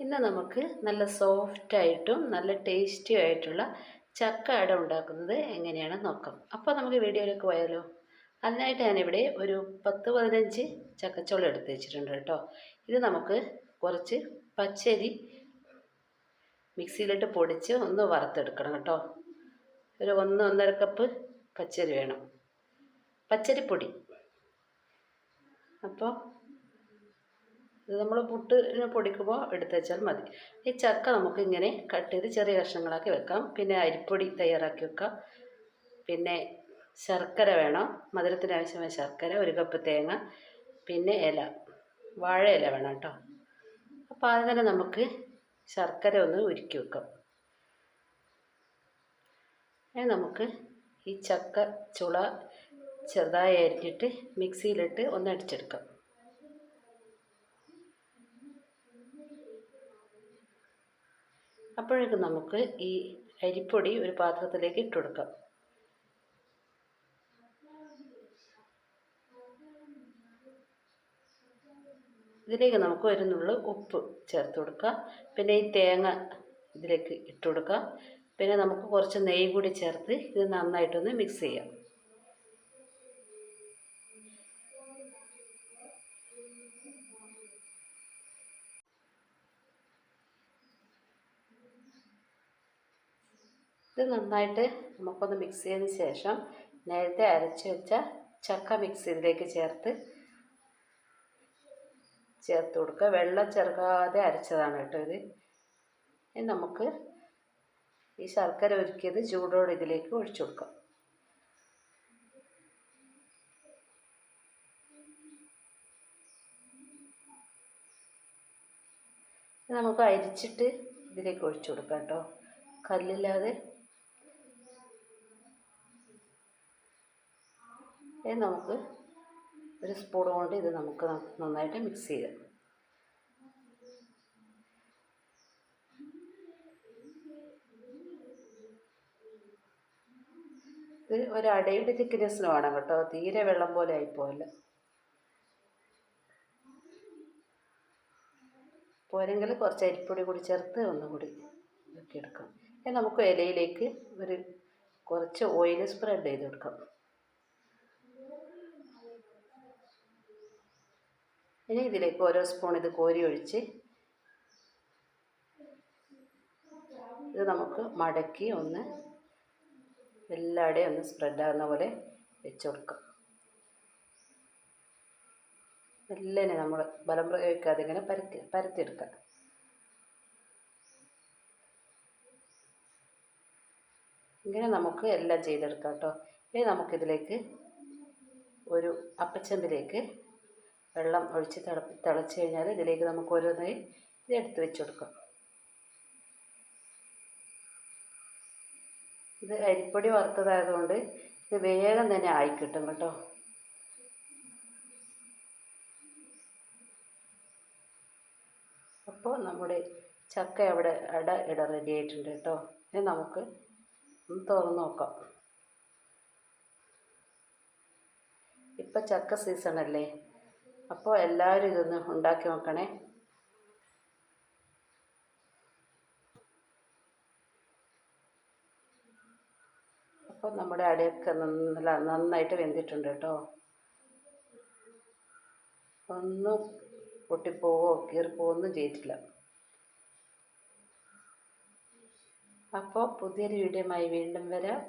ഇന്ന് നമുക്ക് നല്ല സോഫ്റ്റ് ആയിട്ടും നല്ല ടേസ്റ്റി ആയിട്ടുള്ള ചക്ക അട ഉണ്ടാക്കുന്നത് എങ്ങനെയാണെന്ന് നോക്കാം. അപ്പോൾ നമുക്ക് വീഡിയോയിലേക്ക് പോയാലോ? അതിനായിട്ട് ഞാനിവിടെ ഒരു പത്ത് പതിനഞ്ച് ചക്കച്ചോളം എടുത്ത് വെച്ചിട്ടുണ്ട് കേട്ടോ. ഇത് നമുക്ക് കുറച്ച് പച്ചരി മിക്സിയിലിട്ട് പൊടിച്ച് ഒന്ന് വറുത്തെടുക്കണം കേട്ടോ. ഒരു ഒന്ന് ഒന്നര കപ്പ് പച്ചരി വേണം. പച്ചരിപ്പൊടി. അപ്പോൾ ഇത് നമ്മൾ പുട്ടിന് പൊടിക്കുമ്പോൾ എടുത്ത് വെച്ചാൽ മതി. ഈ ചക്ക നമുക്ക് ഇങ്ങനെ കട്ട് ചെയ്ത് ചെറിയ കഷ്ണങ്ങളാക്കി വെക്കാം. പിന്നെ അരിപ്പൊടി തയ്യാറാക്കി വെക്കാം. പിന്നെ ശർക്കര വേണം. മധുരത്തിന് ആവശ്യമായ ശർക്കര ഒരു കപ്പ് തേങ്ങ പിന്നെ ഇല. വാഴ ഇല വേണം കേട്ടോ. അപ്പോൾ ആദ്യം തന്നെ നമുക്ക് ശർക്കര ഒന്ന് ഉരുക്കി വെക്കാം. നമുക്ക് ഈ ചക്ക ചുള ചെറുതായി അരിഞ്ഞിട്ട് മിക്സിയിലിട്ട് ഒന്ന് അടിച്ചെടുക്കാം. അപ്പോഴേക്കും നമുക്ക് ഈ അരിപ്പൊടി ഒരു പാത്രത്തിലേക്ക് ഇട്ട് കൊടുക്കാം. ഇതിലേക്ക് നമുക്ക് ഒരു നുള്ളു ഉപ്പ് ചേർത്ത് കൊടുക്കുക പിന്നെ ഈ തേങ്ങ ഇതിലേക്ക് ഇട്ട് കൊടുക്കുക പിന്നെ നമുക്ക് കുറച്ച് നെയ്യ് കൂടി ചേർത്ത് ഇത് നന്നായിട്ടൊന്ന് മിക്സ് ചെയ്യാം. ഇത് നന്നായിട്ട് നമുക്കൊന്ന് മിക്സ് ചെയ്തതിന് ശേഷം നേരത്തെ അരച്ച് വെച്ച ചക്ക മിക്സ് ഇതിലേക്ക് ചേർത്ത് ചേർത്ത് കൊടുക്കുക. വെള്ളം ചേർക്കാതെ അരച്ചതാണ് കേട്ടോ ഇത്. ഇനി നമുക്ക് ഈ ശർക്കര ഒരുക്കിയത് ചൂടോടെ ഇതിലേക്ക് ഒഴിച്ചു കൊടുക്കാം. നമുക്ക് അരിച്ചിട്ട് ഇതിലേക്ക് ഒഴിച്ചു കൊടുക്കാം കേട്ടോ. കല്ലില്ലാതെ ഇനി നമുക്ക് ഒരു സ്പൂൺ കൊണ്ട് ഇത് നമുക്ക് നന്നായിട്ട് മിക്സ് ചെയ്യാം. ഇത് ഒരടയുടെ തിക്നെസ്സിന് വേണം കേട്ടോ. തീരെ വെള്ളം പോലെ ആയിപ്പോയില്ല പോരെങ്കിൽ കുറച്ച് അരിപ്പൊടി കൂടി ചേർത്ത് ഒന്നുകൂടി ഇതൊക്കെ ഇനി നമുക്ക് ഇലയിലേക്ക് ഒരു കുറച്ച് ഓയിൽ സ്പ്രെഡ് ചെയ്ത് കൊടുക്കാം ഇനി ഇതിലേക്ക് ഓരോ സ്പൂൺ ഇത് കോരി ഒഴിച്ച് ഇത് നമുക്ക് മടക്കി ഒന്ന് എല്ലാവിടെയും ഒന്ന് സ്പ്രെഡാകുന്ന പോലെ വെച്ച് കൊടുക്കാം. മെല്ലനെ നമ്മൾ ബലം പ്രയോഗിക്കാതെ ഇങ്ങനെ പരത്തി പരത്തിയെടുക്കാം. ഇങ്ങനെ നമുക്ക് എല്ലാം ചെയ്തെടുക്കാം കേട്ടോ. ഇനി നമുക്കിതിലേക്ക് ഒരു അപ്പച്ചമ്പിലേക്ക് വെള്ളം ഒഴിച്ച് തിളപ്പി തിളച്ച് കഴിഞ്ഞാൽ ഇതിലേക്ക് നമുക്ക് ഓരോന്നായി ഇത് എടുത്ത് വെച്ച് കൊടുക്കാം. ഇത് അരിപ്പൊടി വറുത്തതായതുകൊണ്ട് ഇത് വേഗം തന്നെ ആയിക്കിട്ടും കേട്ടോ അപ്പോൾ നമ്മുടെ ചക്ക അവിടെ അട ഇട റെഡി ആയിട്ടുണ്ട് കേട്ടോ. ഇനി നമുക്ക് ഒന്ന് തുറന്ന് നോക്കാം. ഇപ്പം ചക്ക സീസണല്ലേ അപ്പോൾ എല്ലാവരും ഇതൊന്ന് ഉണ്ടാക്കി നോക്കണേ. അപ്പോൾ നമ്മുടെ അടയൊക്കെ നല്ല നന്നായിട്ട് വെന്തിട്ടുണ്ട് കേട്ടോ. ഒന്നും പൊട്ടിപ്പോവോ കീറിപ്പോവോ ഒന്നും ചെയ്തിട്ടില്ല. അപ്പോൾ പുതിയൊരു വീഡിയോയുമായി വീണ്ടും വരാം.